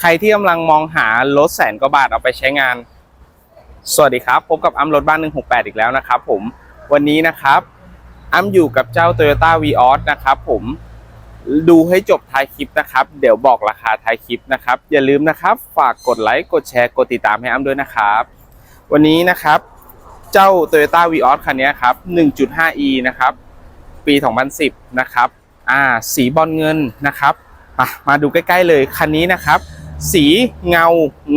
ใครที่กำลังมองหารถแสนกว่าบาทเอาไปใช้งาน สวัสดีครับ พบกับอ้ำรถบ้าน 168 อีกแล้วนะครับผมวันนี้นะครับอ้ำอยู่กับเจ้า Toyota v ีออสนะครับผมดูให้จบท้ายคลิปนะครับ เดี๋ยวบอกราคาท้ายคลิปนะครับ อย่าลืมนะครับ ฝากกดไลค์กดแชร์กดติดตามให้อ้ำด้วยนะครับ วันนี้นะครับเจ้า Toyota v ีออสคันนี้ครับ 1.5e นะครับ ปี 2010 นะครับอ่าสีบอลเงินนะครับมาดูใกล้ ๆ เลยคันนี้นะครับ สีเงา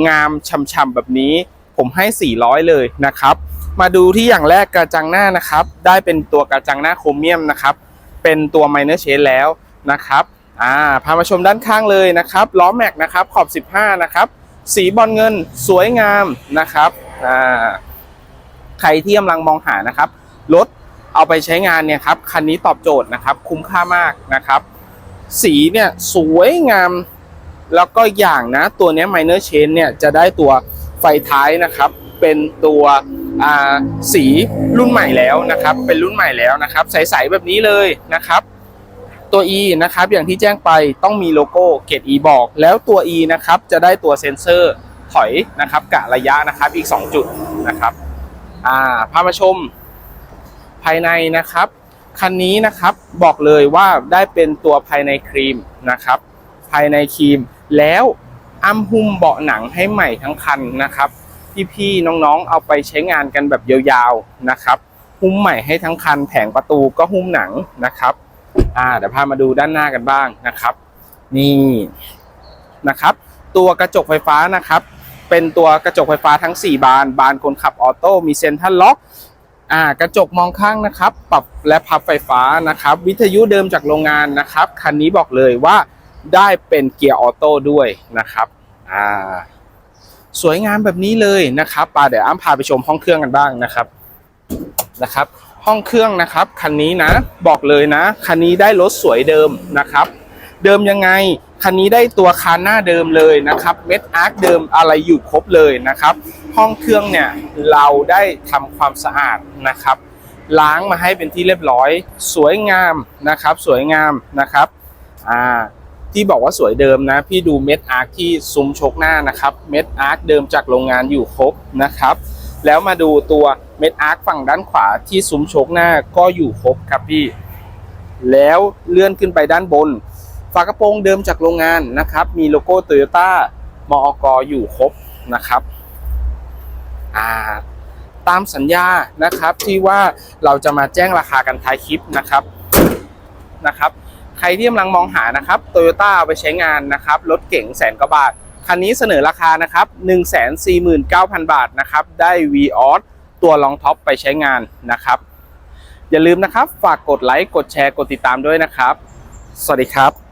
งามช่ำๆแบบนี้ ผมให้ 400 เลยนะครับ มาดูที่อย่างแรกกระจังหน้านะครับ ได้เป็นตัวกระจังหน้าโครเมียมนะครับ เป็นตัวไมเนอร์เชนแล้วนะครับอ่าพามาชมด้านข้างเลยนะครับล้อแม็กนะครับขอบ 15 นะครับ สีบอลเงินสวยงามนะครับอ่าใครที่กำลังมองหานะครับรถเอาไปใช้งานเนี่ยครับคันนี้ตอบโจทย์นะครับ คุ้มค่ามากนะครับ สีเนี่ยสวยงาม แล้วก็อย่างนะตัวนี้ minor chain เนี่ยจะได้ตัวไฟท้ายนะครับ เป็นตัวอ่าสีรุ่นใหม่แล้วนะครับ เป็นรุ่นใหม่แล้วนะครับ ใสๆแบบนี้เลยนะครับตัว E นะครับอย่างที่แจ้งไปต้องมีโลโก้เกต E บอก แล้วตัว E นะครับจะได้ตัวเซ็นเซอร์ถอยนะครับกะระยะนะครับอีก 2 จุดนะครับอ่าพามาชม ภายในนะครับ คันนี้นะครับบอกเลยว่าได้เป็นตัวภายในครีมนะครับ ภายในครีม แล้วอ้ำหุ้มเบาะหนังให้ใหม่ทั้งคันนะครับ พี่ๆน้องๆเอาไปใช้งานกันแบบยาวๆนะครับ หุ้มใหม่ให้ทั้งคันแผงประตูก็หุ้มหนังนะครับอ่าเดี๋ยวพามาดูด้านหน้ากันบ้างนะครับ นี่นะครับ ตัวกระจกไฟฟ้านะครับ เป็นตัวกระจกไฟฟ้าทั้ง 4 บาน บานคนขับออโต้มีเซ็นทรัลล็อกอ่ากระจกมองข้างนะครับ ปรับและพับไฟฟ้านะครับ วิทยุเดิมจากโรงงานนะครับ คันนี้บอกเลยว่า ได้เป็นเกียร์ออโต้ด้วยนะครับอ่าสวยงามแบบนี้เลยนะครับปาเดี๋ยวอ้ำพาไปชมห้องเครื่องกันบ้างนะครับนะครับ ห้องเครื่องนะครับคันนี้นะบอกเลยนะคันนี้ได้รถสวยเดิมนะครับ เดิมยังไงคันนี้ได้ตัวคานหน้าเดิมเลยนะครับเม็ดอาร์คเดิมอะไรอยู่ครบเลยนะครับ ห้องเครื่องเนี่ยเราได้ทำความสะอาดนะครับ ล้างมาให้เป็นที่เรียบร้อย สวยงามนะครับ สวยงามนะครับอ่า ที่บอกว่าสวยเดิมนะ พี่ดูเม็ดอาร์คที่ซุ้มชกหน้านะครับ เม็ดอาร์คเดิมจากโรงงานอยู่ครบนะครับ แล้วมาดูตัวเม็ดอาร์คฝั่งด้านขวาที่ซุ้มชกหน้าก็อยู่ครบครับพี่ แล้วเลื่อนขึ้นไปด้านบน ฝากระโปรงเดิมจากโรงงานนะครับ มีโลโก้โตโยต้ามอกอยู่ครบนะครับอ่าตามสัญญานะครับที่ว่าเราจะมาแจ้งราคากันท้ายคลิปนะครับนะครับ ใครที่กำลังมองหานะครับโตโยต้าไปใช้งานนะครับ รถเก๋งแสนกว่าบาท คันนี้เสนอราคานะครับ 149,000 บาทนะครับ ได้ v ีออสตัวรองท็อปไปใช้งานนะครับ อย่าลืมนะครับ ฝากกดไลค์ กดแชร์ กดติดตามด้วยนะครับ สวัสดีครับ